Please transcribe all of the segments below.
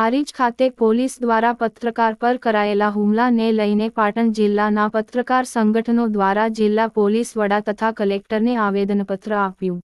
હારીજ ખાતે પોલીસ દ્વારા પત્રકાર પર કરાયેલા હુમલાને લઈને પાટણ જિલ્લાના પત્રકાર સંગઠનો દ્વારા જિલ્લા પોલીસ વડા તથા કલેક્ટરને આવેદનપત્ર આપ્યું.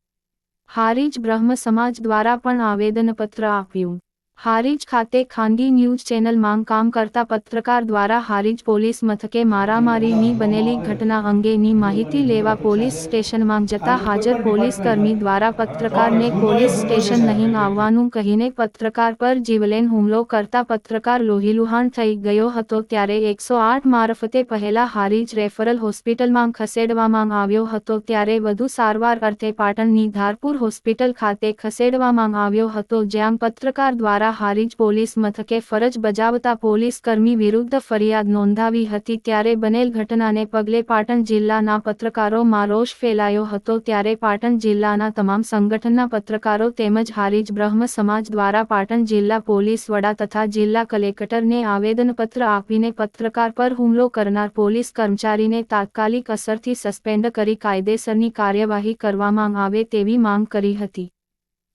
હારીજ બ્રહ્મ સમાજ દ્વારા પણ આવેદનપત્ર આપ્યું. હારીજ ખાતે ખાનગી ન્યૂઝ ચેનલમાં કામ કરતા પત્રકાર દ્વારા હારીજ પોલીસ મથકે મારામારીની બનેલી ઘટના અંગેની માહિતી લેવા પોલીસ સ્ટેશનમાં જતા હાજર પોલીસ કર્મી દ્વારા પત્રકારને પોલીસ સ્ટેશન નહીં આવવાનું કહીને પત્રકાર પર જીવલેન હુમલો કરતા પત્રકાર લોહીલુહાણ થઈ ગયો હતો ત્યારે એકસો આઠ મારફતે પહેલા હારીજ રેફરલ હોસ્પિટલમાં ખસેડવામાં આવ્યો હતો ત્યારે વધુ સારવાર અર્થે પાટણની ધારપુર હોસ્પિટલ ખાતે ખસેડવામાં આવ્યો હતો જ્યાં પત્રકાર દ્વારા હારીજ પોલીસ મથકે ફરજ બજાવતા પોલીસકર્મી વિરુદ્ધ ફરિયાદ નોંધાવી હતી ત્યારે બનેલ ઘટનાને પગલે પાટણ જિલ્લાના પત્રકારોમાં રોષ ફેલાયો હતો ત્યારે પાટણ જિલ્લાના તમામ સંગઠનના પત્રકારો તેમજ હારીજ બ્રહ્મ સમાજ દ્વારા પાટણ જિલ્લા પોલીસ વડા તથા જિલ્લા કલેક્ટરને આવેદનપત્ર આપીને પત્રકાર પર હુમલો કરનાર પોલીસ કર્મચારીને તાત્કાલિક અસરથી સસ્પેન્ડ કરી કાયદેસરની કાર્યવાહી કરવામાં આવે તેવી માંગ કરી હતી.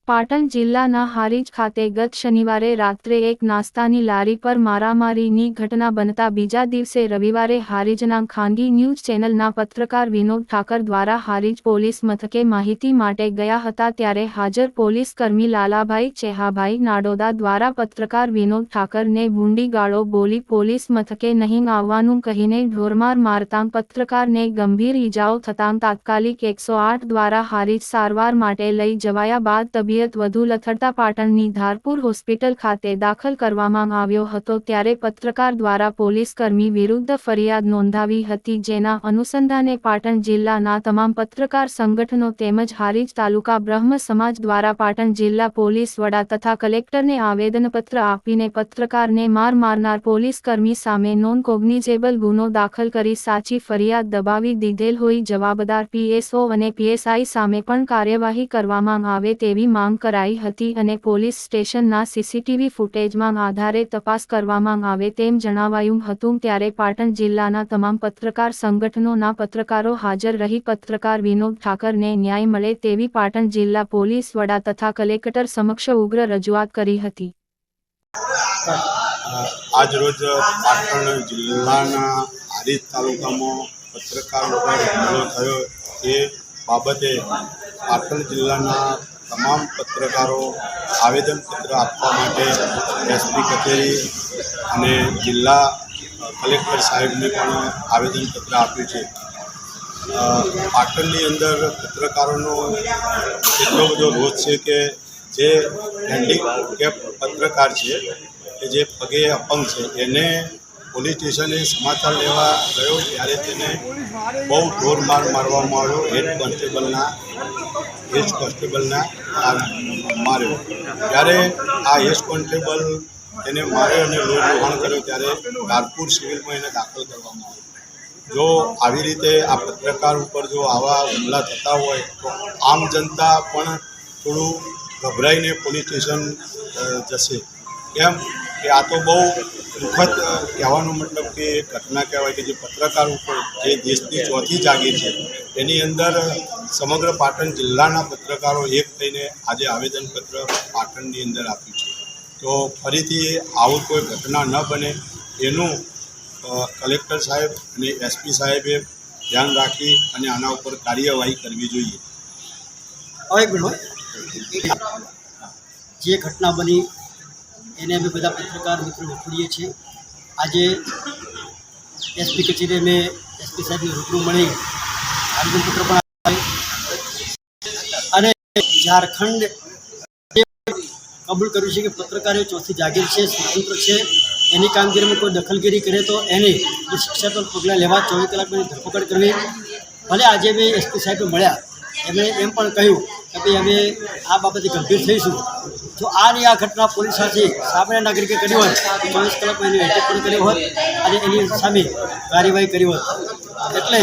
પાટણ જિલ્લાના હારીજ ખાતે ગત શનિવારે રાત્રે એક નાસ્તાની લારી પર મારામારીની ઘટના બનતા બીજા દિવસે રવિવારે હારીજના ખાનગી ન્યૂઝ ચેનલના પત્રકાર વિનોદ ઠાકર દ્વારા હારીજ પોલીસ મથકે માહિતી માટે ગયા હતા ત્યારે હાજર પોલીસ કર્મી લાલાભાઈ ચેહાભાઈ નાડોદા દ્વારા પત્રકાર વિનોદ ઠાકરને ભૂંડી ગાળો બોલી પોલીસ મથકે નહીં આવવાનું કહીને ઢોરમાર મારતાં પત્રકારને ગંભીર ઈજાઓ થતાં તાત્કાલિક એકસો દ્વારા હારીજ સારવાર માટે લઈ જવાયા બાદ તબિયત વધુ લથડતા પાટણની ધારપુર હોસ્પિટલ ખાતે દાખલ કરવામાં આવ્યો હતો ત્યારે પત્રકાર દ્વારા પોલીસ કર્મી વિરુદ્ધ ફરિયાદ નોંધાવી હતી જેના અનુસંધાને પાટણ જિલ્લાના તમામ પત્રકાર સંગઠનો તેમજ હારીજ તાલુકા બ્રહ્મ સમાજ દ્વારા પાટણ જિલ્લા પોલીસ વડા તથા કલેક્ટરને આવેદનપત્ર આપીને પત્રકારને માર મારનાર પોલીસ કર્મી સામે નોન કોગ્નિઝેબલ ગુનો દાખલ કરી સાચી ફરિયાદ દબાવી દીધેલ હોઈ જવાબદાર પીએસઓ અને પીએસઆઈ સામે પણ કાર્યવાહી કરવામાં આવે તેવી માંગ કરાઈ હતી અને પોલીસ સ્ટેશનના સીસીટીવી ફૂટેજમાં આધારે તપાસ કરવામાં આવે તેમ જણાવાયું હતું ત્યારે પાટણ જિલ્લાના તમામ પત્રકાર સંગઠનોના પત્રકારો હાજર રહી પત્રકાર વિનોદ ઠાકરને ન્યાય મળે તેવી પાટણ જિલ્લા પોલીસ વડા તથા કલેક્ટર સમક્ષ ઉગ્ર રજૂઆત કરી હતી. આજરોજ પાટણ જિલ્લાના હારીજ તાલુકામાં પત્રકાર ઉપર હુમલો થયો. એ બાબતે પાટણ જિલ્લાના તમામ પત્રકારો આવેદનપત્ર આપવા માટે એસપી કચેરી અને જિલ્લા કલેક્ટર સાહેબને પણ આવેદનપત્ર આપ્યું છે. પાટણની અંદર પત્રકારોનો એટલો બધો રોષ છે કે જે હેન્ડીકેપ પત્રકાર છે કે જે પગે અપંગ છે, એને પોલીસ સ્ટેશને સમાચાર લેવા ગયો ત્યારે તેને બહુ ઢોરમાર મારવામાં આવ્યો. હેડ કોન્સ્ટેબલના હેડ કોન્સ્ટેબલના માર્યો. ત્યારે આ હેડ કોન્સ્ટેબલ એને માર્યો અને લોહી કર્યો ત્યારે નાગપુર સિવિલમાં એને દાખલ કરવામાં આવ્યો. જો આવી રીતે આ પત્રકાર ઉપર જો આવા હુમલા થતા હોય, તો આમ જનતા પણ થોડું ગભરાઈને પોલીસ સ્ટેશન જશે. કેમ? કે આ તો બહુ દુઃખદ કહેવાનો મતલબ કે ઘટના કહેવાય કે જે પત્રકાર ઉપર જે દેશની ચોથી જાગી છે, એની અંદર સમગ્ર પાટણ જિલ્લાના પત્રકારો એક થઈને આજે આવેદનપત્ર પાટણની અંદર આપ્યું છે. તો ફરીથી આવું કોઈ ઘટના ન બને, એનું કલેક્ટર સાહેબ અને એસપી સાહેબે ધ્યાન રાખી અને આના ઉપર કાર્યવાહી કરવી જોઈએ. હવે જે ઘટના બની એને અમે બધા પત્રકાર મિત્રો વખોડીએ છીએ. આજે એસપી કચેરી અમે એસપી સાહેબને રૂબરૂ મળી આવેદનપત્ર પણ અને ઝારખંડ કબૂલ કર્યું છે કે પત્રકારો ચોથી જાગીર છે, સ્વતંત્ર છે. એની કામગીરીમાં કોઈ દખલગીરી કરે તો એને શિક્ષાત્મક પગલાં લેવા ચોવીસ કલાકની ધરપકડ કરવી. ભલે આજે બે એસપી સાહેબ મળ્યા, એમણે એમ પણ કહ્યું કે ભાઈ અમે આ બાબતે ગંભીર થઈશું. જો આ ની આ ઘટના પોલીસ સાથે સામાન્ય નાગરિકે કરી હોત તો ચોવીસ કલાકમાં એની અટક પણ કરી હોત અને એની સામે કાર્યવાહી કરી હોત એટલે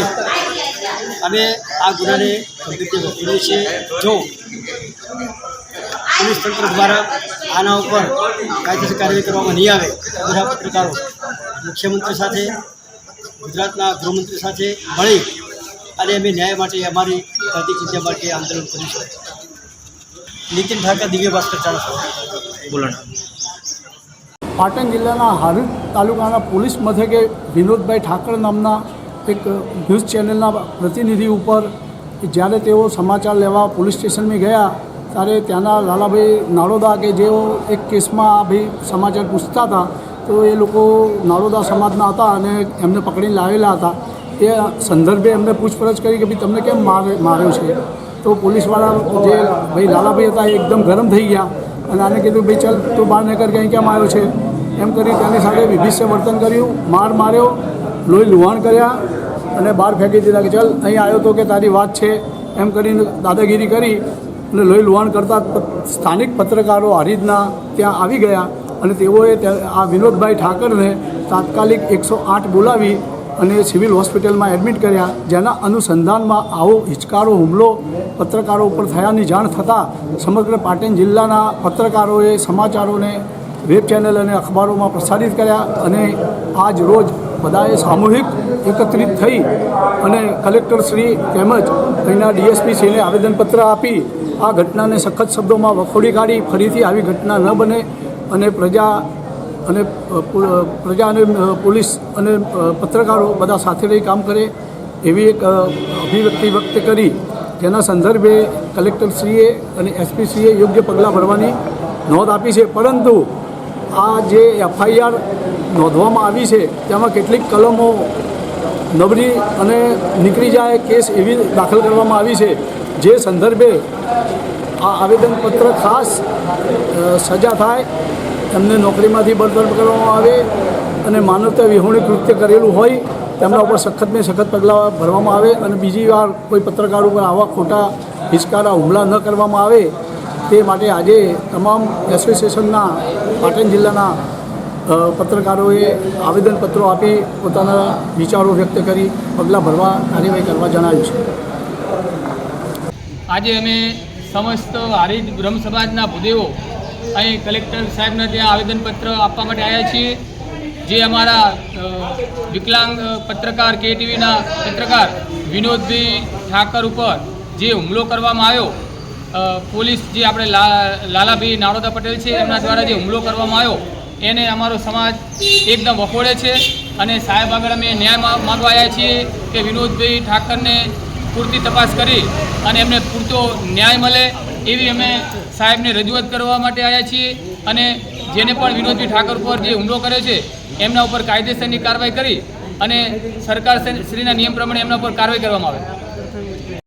અમે આ ગુનાને ગંભીરથી વખોડીએ છીએ. જો પોલીસ તંત્ર દ્વારા આના ઉપર કાયદેસર કાર્યવાહી કરવામાં નહીં આવે બધા પત્રકારો મુખ્યમંત્રી સાથે, ગુજરાતના ગૃહમંત્રી સાથે મળી અને અમે ન્યાય માટે અમારી ચિંતા માટે આંદોલન કરીશું નીતિન ઠાકર દિવ્ય ભાસ્કર ચાણસા બોલો પાટણ જિલ્લાના હારીજ તાલુકાના પોલીસ મથકે વિનોદભાઈ ઠાકર નામના એક ન્યૂઝ ચેનલના પ્રતિનિધિ ઉપર જ્યારે તેઓ સમાચાર લેવા પોલીસ સ્ટેશનમાં ગયા ત્યારે ત્યાંના લાલાભાઈ નાળોદા કે જેઓ એક કેસમાં ભાઈ સમાચાર પૂછતા હતા તો એ લોકો નાળોદા સમાજના હતા અને એમને પકડીને લાવેલા હતા. એ સંદર્ભે એમને પૂછપરછ કરી કે ભાઈ તમને કેમ મારે, માર્યો છે? તો પોલીસવાળા જે ભાઈ લાલાભાઈ હતા એ એકદમ ગરમ થઈ ગયા અને આને કીધું, ભાઈ ચાલ, તું બહાર નીકળ કે અહીં કેમ આવ્યો છે? એમ કરી તેની સાથે વિભિષ્ય વર્તન કર્યું, માર માર્યો, લોહી લુહાણ કર્યા અને બહાર ફેંકી દીધા કે, ચાલ, અહીં આવ્યો તો કે તારી વાત છે. એમ કરીને દાદાગીરી કરી અને લોહી લુહાણ કરતા સ્થાનિક પત્રકારો હરિદના ત્યાં આવી ગયા અને તેઓએ આ વિનોદભાઈ ઠાકરને તાત્કાલિક એકસો આઠ બોલાવી અને સિવિલ હોસ્પિટલમાં એડમિટ કર્યા. જેના અનુસંધાનમાં આવો હિચકારો, હુમલો પત્રકારો ઉપર થયાની જાણ થતાં સમગ્ર પાટણ જિલ્લાના પત્રકારોએ સમાચારોને વેબ ચેનલ અને અખબારોમાં પ્રસારિત કર્યા અને આજ રોજ બધાએ સામૂહિક એકત્રિત થઈ અને કલેક્ટરશ્રી તેમજ અહીંના ડીએસપીશ્રીને આવેદનપત્ર આપી આ ઘટનાને સખત શબ્દોમાં વખોડી કાઢી. ફરીથી આવી ઘટના ન બને અને પ્રજા અને પ્રજા અને પોલીસ અને પત્રકારો બધા સાથે રહી કામ કરે એવી એક અભિવ્યક્તિ વ્યક્ત કરી. જેના સંદર્ભે કલેક્ટરશ્રીએ અને એસપીસીએ યોગ્ય પગલાં ભરવાની નોંધ આપી છે. પરંતુ આ જે એફઆઈઆર નોંધવામાં આવી છે, તેમાં કેટલીક કલમો નબળી અને નીકળી જાય કેસ એવી દાખલ કરવામાં આવી છે. જે સંદર્ભે આ આવેદનપત્ર ખાસ સજા થાય એમને નોકરીમાંથી બળતણ કરવામાં આવે અને માનવતા વિહોણી કૃત્ય કરેલું હોય, તેમના ઉપર સખત ને સખત પગલાં ભરવામાં આવે અને બીજી વાર કોઈ પત્રકાર ઉપર આવા ખોટા હિચકારા હુમલા ન કરવામાં આવે, તે માટે આજે તમામ એસોસિએશનના, પાટણ જિલ્લાના પત્રકારોએ આવેદનપત્રો આપી પોતાના વિચારો વ્યક્ત કરી પગલાં ભરવા કાર્યવાહી કરવા જણાવ્યું છે. આજે અમે સમસ્ત હારીજ બ્રહ્મ સમાજના ભૂદેવો અહીં કલેક્ટર સાહેબને ત્યાં આવેદનપત્ર આપવા માટે આવ્યા છીએ. જે અમારા વિકલાંગ પત્રકાર કે ટીવીના પત્રકાર વિનોદભાઈ ઠાકર ઉપર જે હુમલો કરવામાં આવ્યો પોલીસ જે આપણે લાલાભાઈ નાળોદા પટેલ છે, એમના દ્વારા જે હુમલો કરવામાં આવ્યો, એને અમારો સમાજ એકદમ વખોડે છે. અને સાહેબ આગળ અમે ન્યાય માગવા આવ્યા છીએ કે વિનોદભાઈ ઠાકરને પૂરતી તપાસ કરી અને એમને પૂરતો ન્યાય મળે એવી અમે સાહેબને રજૂઆત કરવા માટે આવ્યા છીએ અને જેને પણ વિનોદજી ઠાકર પર જે હુમલો કર્યો છે, એમના ઉપર કાયદેસરની કાર્યવાહી કરી અને સરકાર શ્રીના નિયમ પ્રમાણે એમના ઉપર કાર્યવાહી કરવામાં આવે.